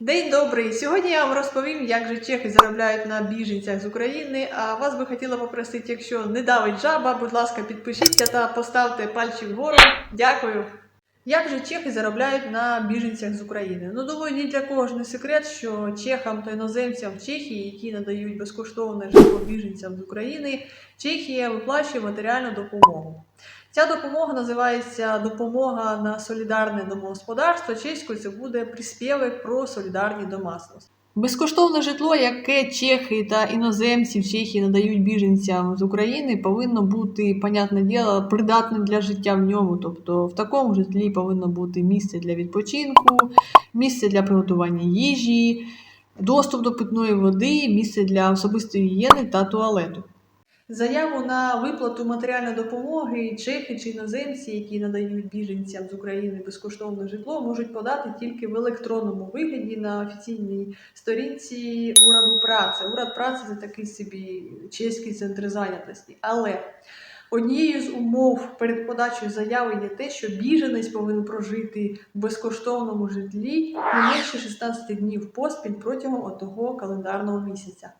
День добрий! Сьогодні я вам розповім, як же чехи заробляють на біженцях з України. А вас би хотіла попросити, якщо не давить жаба, будь ласка, підпишіться та поставте пальчик вгору. Дякую. Як же чехи заробляють на біженцях з України? Ну, думаю, ні для кого ж не секрет, що чехам та іноземцям в Чехії, які надають безкоштовне житло біженцям з України, Чехія виплачує матеріальну допомогу. Ця допомога називається Допомога на солідарне домогосподарство. Чеською це буде приспівок про солідарні домасності. Безкоштовне житло, яке чехи та іноземці в Чехії надають біженцям з України, повинно бути, понятне діло, придатним для життя в ньому. Тобто в такому житлі повинно бути місце для відпочинку, місце для приготування їжі, доступ до питної води, місце для особистої гігієни та туалету. Заяву на виплату матеріальної допомоги чехи чи іноземці, які надають біженцям з України безкоштовне житло, можуть подати тільки в електронному вигляді на офіційній сторінці Ураду праці. Урад праці це такий собі чеський центр зайнятості. Але однією з умов перед подачею заяви є те, що біженець повинен прожити в безкоштовному житлі не менше 16 днів поспіль протягом одного календарного місяця.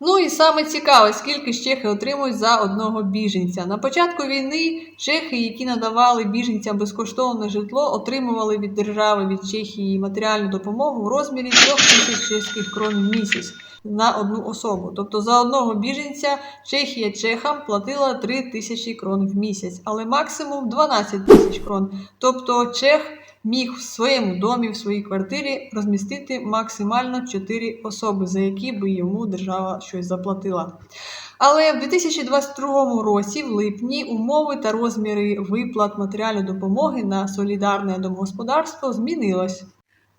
Ну і саме цікаве, скільки ж чехи отримують за одного біженця. На початку війни чехи, які надавали біженцям безкоштовне житло, отримували від держави від Чехії матеріальну допомогу в розмірі 3 тисяч чеських крон в місяць на одну особу. Тобто за одного біженця Чехія чехам платила 3 тисячі крон в місяць, але максимум 12 тисяч крон. Тобто чех міг в своєму домі, в своїй квартирі розмістити максимально 4 особи, за які би йому держава щось заплатила. Але в 2022 році, в липні, умови та розміри виплат матеріальної допомоги на солідарне домогосподарство змінилось.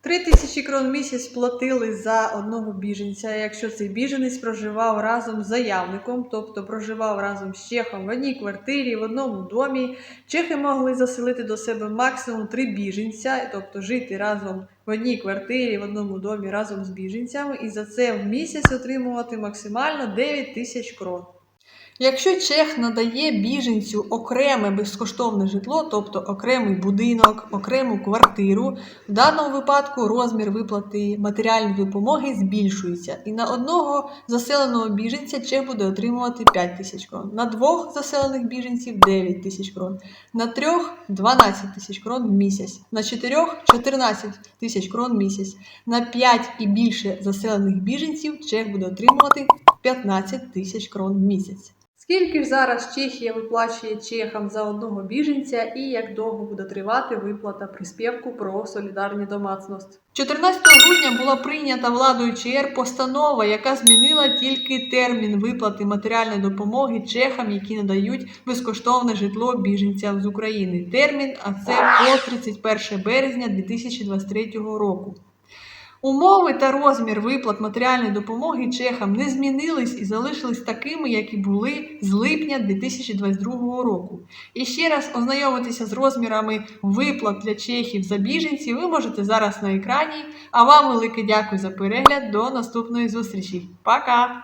Три тисячі крон місяць платили за одного біженця, якщо цей біженець проживав разом з заявником, тобто проживав разом з чехом в одній квартирі, в одному домі. Чехи могли заселити до себе максимум три біженця, тобто жити разом в одній квартирі, в одному домі разом з біженцями, і за це в місяць отримувати максимально 9 тисяч крон. Якщо чех надає біженцю окреме безкоштовне житло, тобто окремий будинок, окрему квартиру, в даному випадку розмір виплати матеріальної допомоги збільшується. І на одного заселеного біженця чех буде отримувати 5 тисяч крон, на двох заселених біженців 9 тисяч крон, на трьох 12 тисяч крон в місяць, на чотирьох 14 тисяч крон в місяць, на 5 і більше заселених біженців чех буде отримувати 15 тисяч крон в місяць. Скільки ж зараз Чехія виплачує чехам за одного біженця і як довго буде тривати виплата приспівку про солідарні домацності? 14 грудня була прийнята владою ЧР постанова, яка змінила тільки термін виплати матеріальної допомоги чехам, які надають безкоштовне житло біженцям з України. Термін, а це по 31 березня 2023 року. Умови та розмір виплат матеріальної допомоги чехам не змінились і залишились такими, як і були з липня 2022 року. І ще раз ознайомитися з розмірами виплат для чехів за біженців ви можете зараз на екрані. А вам велике дякую за перегляд. До наступної зустрічі. Пока!